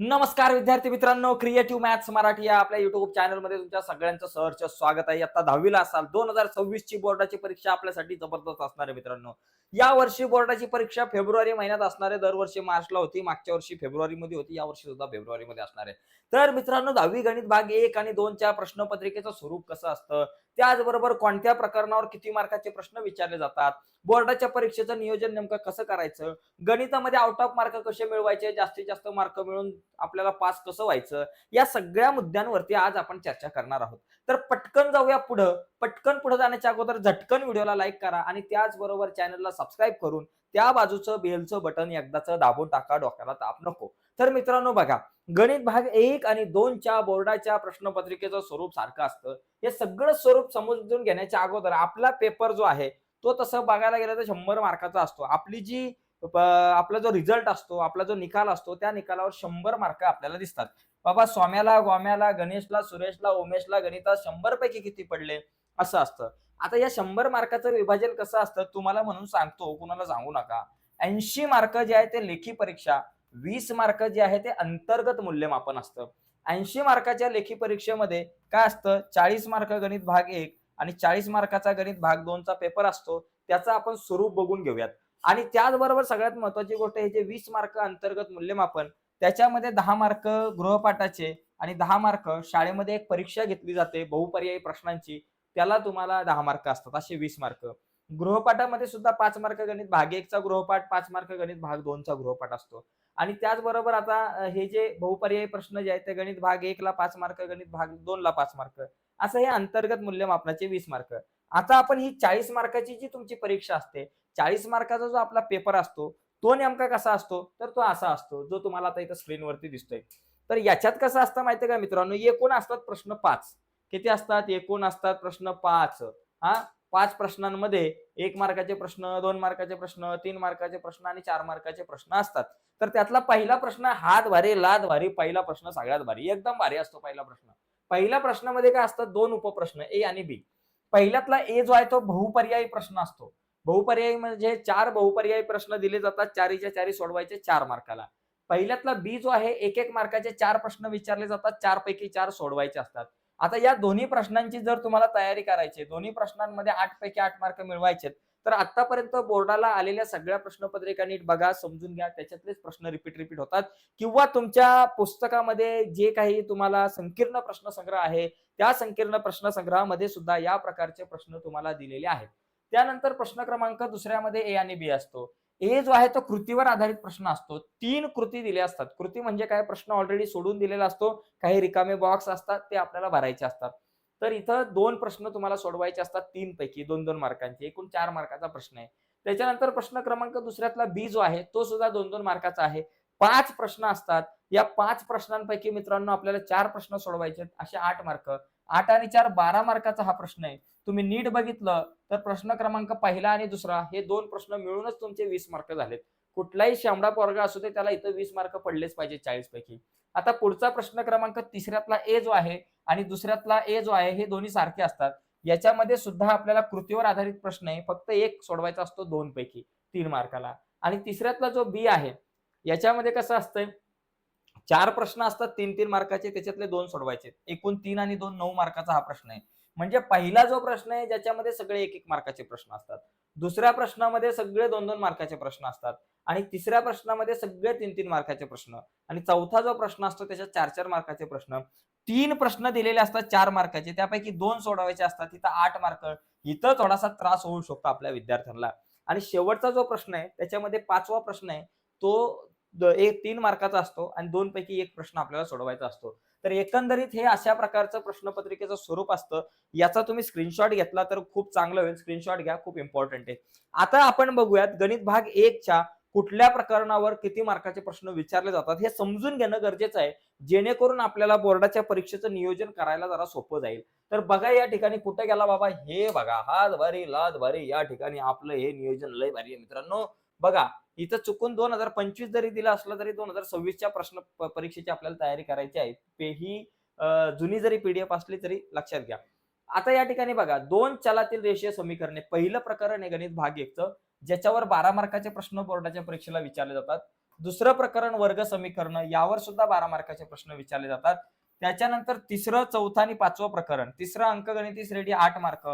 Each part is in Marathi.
नमस्कार विद्यार्थी मित्रांनो क्रिएटिव्ह मॅथ्स मराठी या आपल्या युट्यूब चॅनलमध्ये तुमच्या सगळ्यांचं सहर्ष स्वागत आहे. आता दहावीला असाल दोन हजार सव्वीस ची बोर्डाची परीक्षा आपल्यासाठी जबरदस्त असणार आहे मित्रांनो. या वर्षी बोर्डाची परीक्षा फेब्रुवारी महिन्यात असणार आहे. दरवर्षी मार्चला होती. मागच्या वर्षी फेब्रुवारी मध्ये होती. या वर्षी सुद्धा फेब्रुवारी मध्ये असणार आहे. तर मित्रांनो दहावी गणित भाग एक आणि दोनच्या प्रश्नपत्रिकेचं स्वरूप कसं असतं? त्याचबरोबर कोणत्या प्रकरणावर किती मार्काचे प्रश्न विचारले जातात? बोर्डाच्या परीक्षेचं नियोजन नेमकं कसं करायचं? गणितामध्ये आउट ऑफ मार्क कसे मिळवायचे? जास्तीत जास्त मार्क मिळून आपल्याला पास कसं व्हायचं? या सगळ्या मुद्द्यांवरती आज आपण चर्चा करणार आहोत. तर पटकन जाऊया पुढं. पटकन पुढे जाण्याच्या अगोदर झटकन व्हिडिओला लाईक करा आणि त्याचबरोबर चॅनलला सबस्क्राईब करून त्या बाजूचं बेलचं बटन एकदाच दाबून टाका डोक्याला ताप नको. तर मित्रांनो बघा गणित भाग एक आणि दोनच्या बोर्डाच्या प्रश्नपत्रिकेचं स्वरूप सारखं असतं. हे सगळं स्वरूप समजून घेण्याच्या अगोदर आपला पेपर जो आहे तो तसं बघायला गेलं तर शंभर मार्काचा असतो. आपली जी आपला जो रिझल्ट असतो आपला जो निकाल असतो त्या निकालावर शंभर मार्क आपल्याला दिसतात. बाबा स्वाम्याला गोम्याला गणेशला सुरेशला उमेशला गणितात शंभर पैकी किती पडले? असं असतं. आता या शंभर मार्काचं विभाजन कसं असतं तुम्हाला म्हणून सांगतो कुणाला सांगू नका. ऐंशी मार्क जे आहे ते लेखी परीक्षा वीस मार्क जे आहे ते अंतर्गत मूल्यमापन असतं. ऐंशी मार्काच्या लेखी परीक्षेमध्ये काय असतं चाळीस मार्क गणित भाग एक आणि चाळीस मार्काचा गणित भाग दोनचा पेपर असतो त्याचा आपण स्वरूप बघून घेऊयात. आणि त्याचबरोबर सगळ्यात महत्वाची गोष्ट हे जे वीस मार्क अंतर्गत मूल्यमापन त्याच्यामध्ये दहा मार्क गृहपाठाचे आणि दहा मार्क शाळेमध्ये एक परीक्षा घेतली जाते बहुपर्यायी प्रश्नांची. त्याला तुम्हाला दहा मार्क असतात असे वीस मार्क. गृहपाठामध्ये सुद्धा पाच मार्क गणित भाग एकचा गृहपाठ पाच मार्क गणित भाग दोनचा गृहपाठ असतो. आणि त्याचबरोबर आता हे जे बहुपर्यायी प्रश्न जे आहेत ते गणित भाग एकला पाच मार्क गणित भाग दोनला पाच मार्क. असं हे अंतर्गत मूल्यमापनाचे वीस मार्क. आता आपण ही चाळीस मार्काची जी तुमची परीक्षा असते चाळीस मार्काचा जो आपला पेपर असतो तो नेमका कसा असतो? तर तो असा असतो जो तुम्हाला आता इथं स्क्रीनवरती दिसतोय. तर याच्यात कसं असतं माहितीये का मित्रांनो? एकूण असतात प्रश्न पाच. किती असतात? एकूण असतात प्रश्न पाच. हा? पाच प्रश्नांमध्ये एक मार्काचे प्रश्न दोन मार्काचे प्रश्न तीन मार्काचे प्रश्न आणि चार मार्काचे प्रश्न असतात. तर त्यातला पहिला प्रश्न हात भारी लाद भारी पहिला प्रश्न सगळ्यात भारी. एकदम भारी असतो पहिला प्रश्न. पहिल्या प्रश्नामध्ये काय असतात? दोन उपप्रश्न ए आणि बी. पहिल्यातला ए जो आहे तो बहुपर्यायी प्रश्न असतो. बहुपर्यायी म्हणजे चार बहुपर्यायी प्रश्न दिले जातात चारीच्या चारी सोडवायचे चार मार्काला. पहिल्यातला बी जो आहे एक एक मार्काचे चार प्रश्न विचारले जातात चार पैकी चार सोडवायचे असतात. आता या दोन्ही प्रश्नांची जर तुम्हाला तयारी करायची दोन्ही प्रश्नांमध्ये आठ पैकी आठ मार्क मिळवायचे तर आतापर्यंत बोर्डाला आलेल्या सगळ्या प्रश्नपत्रिका नीट बघा समजून घ्या त्याच्यातलेच प्रश्न रिपीट रिपीट होतात. किंवा तुमच्या पुस्तकामध्ये जे काही तुम्हाला संकीर्ण प्रश्नसंग्रह आहे त्या संकीर्ण प्रश्नसंग्रहामध्ये सुद्धा या प्रकारचे प्रश्न तुम्हाला दिलेले आहेत. त्यानंतर प्रश्न क्रमांक दुसऱ्यामध्ये ए आणि बी असतो. ए जो आहे तो कृतीवर आधारित प्रश्न असतो. तीन कृती दिल्या असतात. कृती म्हणजे काय? प्रश्न ऑलरेडी सोडून दिलेला असतो. काही रिकामे बॉक्स असतात ते आपल्याला भरायचे असतात. तर इथं दोन प्रश्न तुम्हाला सोडवायचे असतात तीन पैकी दोन दोन मार्कांचे. एकूण चार मार्काचा प्रश्न आहे. त्याच्यानंतर प्रश्न क्रमांक दुसऱ्यातला बी जो आहे तो सुद्धा दोन दोन मार्काचा आहे. पाच प्रश्न असतात. या पाच प्रश्नांपैकी मित्रांनो आपल्याला चार प्रश्न सोडवायचे आहेत. असे आठ मार्क. आठ आणि चार बारा मार्काचा हा प्रश्न आहे. तुम्ही नीट बघितलं तर प्रश्न क्रमांक पहिला आणि दुसरा हे दोन प्रश्न मिळूनच तुमचे वीस मार्क झालेत. कुठलाही शामडा पोरगा असू दे त्याला इथं वीस मार्क पडलेच पाहिजे चाळीस पैकी. आता पुढचा प्रश्न क्रमांक तिसऱ्यातला ए जो आहे आणि दुसऱ्यातला ए जो आहे हे दोन्ही सारखे असतात. याच्यामध्ये सुद्धा आपल्याला कृतीवर आधारित प्रश्न आहे. फक्त एक सोडवायचा असतो दोन पैकी तीन मार्काला. आणि तिसऱ्यातला जो बी आहे याच्यामध्ये कसं असतंय? चार प्रश्न असतात तीन तीन मार्काचे त्याच्यातले दोन सोडवायचे. एकूण तीन आणि दोन नऊ मार्काचा हा प्रश्न आहे. म्हणजे पहिला जो प्रश्न आहे ज्याच्यामध्ये सगळे एक एक मार्काचे प्रश्न असतात. दुसऱ्या प्रश्नामध्ये सगळे दोन दोन मार्काचे प्रश्न असतात. आणि तिसऱ्या प्रश्नामध्ये सगळे तीन तीन मार्काचे प्रश्न. आणि चौथा जो प्रश्न असतो त्याच्यात चार चार मार्काचे प्रश्न. तीन प्रश्न दिलेले असतात चार मार्काचे. त्यापैकी दोन सोडवायचे असतात तिथं आठ मार्क. इथं थोडासा त्रास होऊ शकतो आपल्या विद्यार्थ्यांना. आणि शेवटचा जो प्रश्न आहे त्याच्यामध्ये पाचवा प्रश्न आहे तो एक तीन मार्काचा असतो आणि दोन पैकी एक प्रश्न आपल्याला सोडवायचा असतो. तर एकंदरीत हे अशा प्रकारचं प्रश्नपत्रिकेचं स्वरूप असतं. याचा तुम्ही स्क्रीनशॉट घेतला तर खूप चांगलं होईल. स्क्रीनशॉट घ्या खूप इम्पॉर्टंट आहे. आता आपण बघूयात गणित भाग एकच्या कुठल्या प्रकरणावर किती मार्काचे प्रश्न विचारले जातात हे समजून घेणं गरजेचं आहे. जेणेकरून आपल्याला बोर्डाच्या परीक्षेचं नियोजन करायला जरा सोपं जाईल. तर बघा या ठिकाणी कुठे गेला बाबा? हे बघा. हात भारी लाद भारी या ठिकाणी आपलं हे नियोजन लय भारी आहे मित्रांनो. बघा इथं चुकून दोन हजार पंचवीस जरी दिला असलं तरी दोन हजार सव्वीसच्या प्रश्न परीक्षेची आपल्याला तयारी करायची आहे. ते ही जुनी जरी पीडीएफ असली तरी लक्षात घ्या. आता या ठिकाणी बघा दोन चलातील रेषीय समीकरणे पहिलं प्रकरण आहे गणित भाग एकचं ज्याच्यावर बारा मार्काचे प्रश्न बोर्डाच्या परीक्षेला विचारले जातात. दुसरं प्रकरण वर्ग समीकरण यावर सुद्धा बारा मार्काचे प्रश्न विचारले जातात. त्याच्यानंतर तिसरं चौथं आणि पाचवं प्रकरण तिसरं अंकगणिती श्रेणी आठ मार्क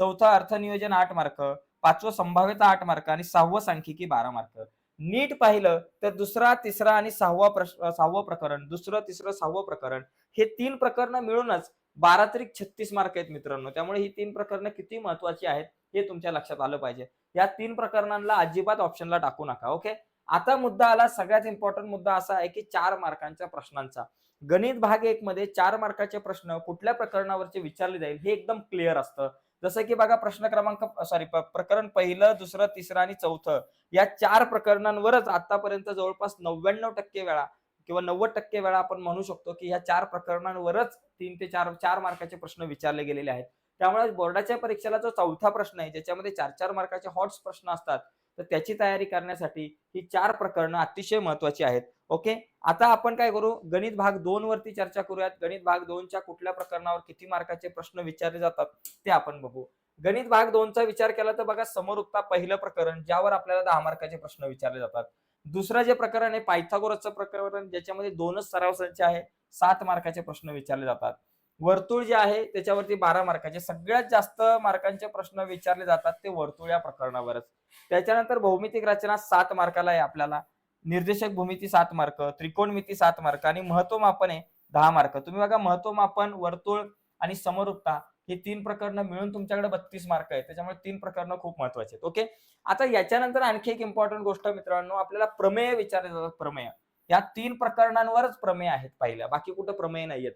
चौथं अर्थनियोजन आठ मार्क पाचवं संभाव्यता आठ मार्क आणि सहावं सांख्यिकी बारा मार्क नीट पाहिलं तर दुसरा तिसरा आणि सहावा प्रश्न सहावं प्रकरण दुसरं तिसरं सहावं प्रकरण हे तीन प्रकरण मिळूनच बारा तरी छत्तीस मार्क आहेत मित्रांनो. त्यामुळे ही तीन प्रकरणं किती महत्वाची आहेत हे तुमच्या लक्षात आलं पाहिजे. या तीन प्रकरणांना अजिबात ऑप्शनला टाकू नका ओके आता मुद्दा आला सगळ्यात इम्पॉर्टंट मुद्दा असा आहे की चार मार्कांच्या प्रश्नांचा. गणित भाग एक मध्ये चार मार्काचे प्रश्न कुठल्या प्रकरणावरचे विचारले जाईल हे एकदम क्लिअर असतं. जसं की बघा प्रश्न क्रमांक सॉरी प्रकरण पहिलं दुसरं तिसरं आणि चौथं. या चार प्रकरणांवरच आतापर्यंत जवळपास नव्याण्णव टक्के वेळा किंवा नव्वद टक्के वेळा आपण म्हणू शकतो की ह्या चार प्रकरणांवरच तीन ते चार चार मार्काचे प्रश्न विचारले गेलेले आहेत. त्यामुळे बोर्डाच्या परीक्षेला जो चौथा प्रश्न आहे ज्याच्यामध्ये चार चार मार्काचे हॉट्स प्रश्न असतात तर त्याची तयारी करण्यासाठी ही चार प्रकरणं अतिशय महत्वाची आहेत. ओके? आता आपण काय करू? गणित भाग दोन वरती चर्चा करूयात. गणित भाग दोनच्या कुठल्या प्रकरणावर किती मार्काचे प्रश्न विचारले जातात ते आपण बघू. गणित भाग दोनचा विचार केला तर बघा समोर उत्ता पहिलं प्रकरण ज्यावर आपल्याला दहा मार्काचे प्रश्न विचारले जातात. दुसरं जे प्रकरण आहे पायथागोरसचं प्रकरण ज्याच्यामध्ये दोनच सराव संच आहे सात मार्काचे प्रश्न विचारले जातात. वर्तुळ जे आहे त्याच्यावरती बारा मार्काचे. सगळ्यात जास्त मार्कांचे प्रश्न विचारले जातात ते वर्तुळ या प्रकरणावरच. त्याच्यानंतर भौमितिक रचना सात मार्काला आहे आपल्याला. निर्देशक भूमिती सात मार्क त्रिकोणमिती सात मार्क आणि महत्वमापन आहे दहा मार्क. तुम्ही बघा महत्वमापन वर्तुळ आणि समरूपता हे तीन प्रकरणं मिळून तुमच्याकडे बत्तीस मार्क आहेत. त्याच्यामुळे तीन प्रकरणं खूप महत्त्वाचे आहेत. ओके? आता याच्यानंतर आणखी एक इम्पॉर्टंट गोष्ट मित्रांनो आपल्याला प्रमेय विचारले जातात. प्रमेय. या तीन प्रकरणांवरच प्रमेय आहेत पहिल्या. बाकी कुठं प्रमेय नाहीयेत.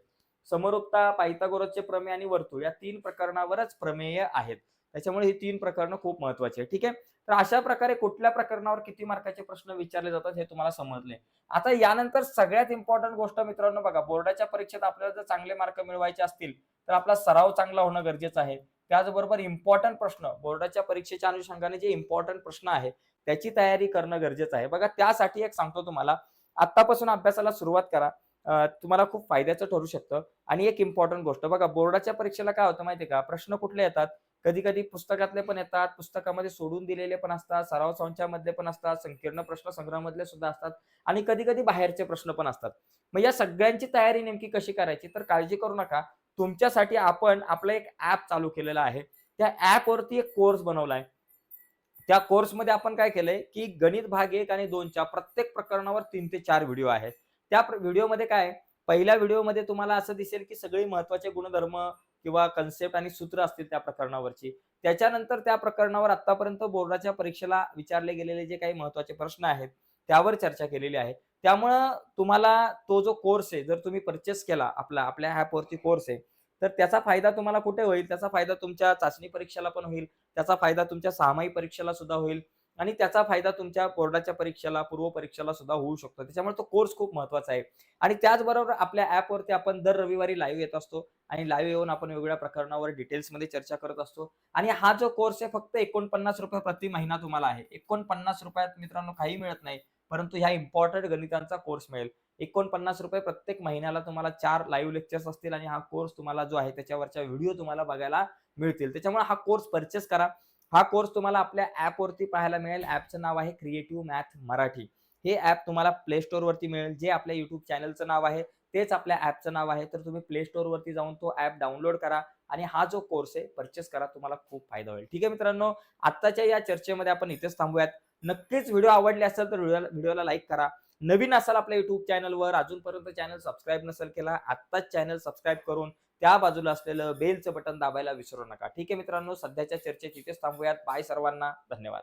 समरूपता पायथागोरसचे प्रमेय आणि वर्तुळ या तीन प्रकरणावरच प्रमेय आहेत. त्याच्यामुळे ही तीन प्रकरणं खूप महत्वाची आहे ठीक आहे? तर अशा प्रकारे कुठल्या प्रकरणावर किती मार्काचे प्रश्न विचारले जातात हे तुम्हाला समजले. आता यानंतर सगळ्यात इम्पॉर्टंट गोष्ट मित्रांनो बघा बोर्डाच्या परीक्षेत आपल्याला जर चांगले मार्क मिळवायचे असतील तर आपला सराव चांगला होणं गरजेचं आहे. त्याचबरोबर इम्पॉर्टंट प्रश्न बोर्डाच्या परीक्षेच्या अनुषंगाने जे इम्पॉर्टंट प्रश्न आहे त्याची तयारी करणं गरजेचं आहे. बघा त्यासाठी एक सांगतो तुम्हाला. आतापासून अभ्यासाला सुरुवात करा. तुम्हाला खूप फायद्याचं ठरू शकतं. आणि एक इम्पॉर्टंट गोष्ट बघा बोर्डाच्या परीक्षेला काय होतं माहितीये का? प्रश्न कुठले येतात? कधी कधी पुस्तकातले पण येतात पुस्तकामध्ये सोडून दिलेले पण असतात सराव संचामधले पण असतात संकीर्ण प्रश्न संग्रहामधले सुद्धा असतात आणि कधी कधी बाहेरचे प्रश्न पण असतात. मग या सगळ्यांची तयारी नेमकी कशी करायची? तर काळजी करू नका. तुमच्यासाठी आपण आपलं एक ऍप चालू केलेलं आहे. त्या ऍपवरती एक कोर्स बनवलाय त्या कोर्समध्ये आपण काय केलंय की गणित भाग एक आणि दोनच्या प्रत्येक प्रकरणावर तीन ते चार व्हिडिओ आहेत. त्या व्हिडिओमध्ये काय पहिल्या व्हिडिओमध्ये तुम्हाला असं दिसेल की सगळे महत्त्वाचे गुणधर्म किंवा कन्सेप्ट आणि सूत्र असतील त्या प्रकरणावरची. त्याच्यानंतर त्या प्रकरणावर आतापर्यंत बोर्डाच्या परीक्षेला विचारले गेलेले जे काही महत्त्वाचे प्रश्न आहेत त्यावर चर्चा केलेली आहे. त्यामुळं तुम्हाला तो जो कोर्स आहे जर तुम्ही परचेस केला आपला आपल्या ऍपवरती कोर्स आहे तर त्याचा फायदा तुम्हाला कुठे होईल? त्याचा फायदा तुमच्या चाचणी परीक्षेला पण होईल. त्याचा फायदा तुमच्या सहामाही परीक्षेला सुद्धा होईल. आणि त्याचा फायदा तुमच्या बोर्डाच्या परीक्षेला पूर्व परीक्षेला सुद्धा होऊ शकतो. त्याच्यामुळे तो कोर्स खूप महत्त्वाचा आहे. आणि त्याचबरोबर आपल्या ऍपवरती आपण दर रविवारी लाईव्ह येत असतो आणि लाईव्ह येऊन आपण वेगवेगळ्या प्रकरणावर डिटेल्समध्ये चर्चा करत असतो. आणि हा जो कोर्स आहे फक्त एकोणपन्नास रुपये प्रति महिना तुम्हाला आहे. एकोणपन्नास रुपयात मित्रांनो काही मिळत नाही परंतु ह्या इम्पॉर्टंट गणितांचा कोर्स मिळेल. एकोणपन्नास रुपये प्रत्येक महिन्याला तुम्हाला चार लाईव्ह लेक्चर्स असतील आणि हा कोर्स तुम्हाला जो आहे त्याच्यावरच्या व्हिडिओ तुम्हाला बघायला मिळतील. त्याच्यामुळे हा कोर्स परचेस करा. हा कोर्स तुम्हाला आपल्या ॲपवरती पाहायला मिळेल. ॲपचं नाव आहे क्रिएटिव्ह मॅथ मराठी. हे ऍप तुम्हाला प्ले स्टोअरवरती मिळेल. जे आपल्या युट्यूब चॅनलचं नाव आहे तेच आपल्या ॲपचं नाव आहे. तर तुम्ही प्ले स्टोअरवरती जाऊन तो ऍप डाउनलोड करा आणि हा जो कोर्स आहे परचेस करा. तुम्हाला खूप फायदा होईल. ठीक आहे मित्रांनो आत्ताच्या या चर्चेमध्ये आपण इथेच थांबूयात. नक्कीच व्हिडिओ आवडले असेल तर व्हिडिओला लाईक करा. नवीन असाल आपल्या युट्यूब चॅनलवर अजूनपर्यंत चॅनल सबस्क्राईब नसेल केला आत्ताच चॅनल सबस्क्राईब करून त्या बाजूला असलेलं बेलचं बटन दाबायला विसरू नका. ठीक आहे मित्रांनो सध्याच्या चर्चेत इथेच थांबूयात. बाय सर्वांना धन्यवाद.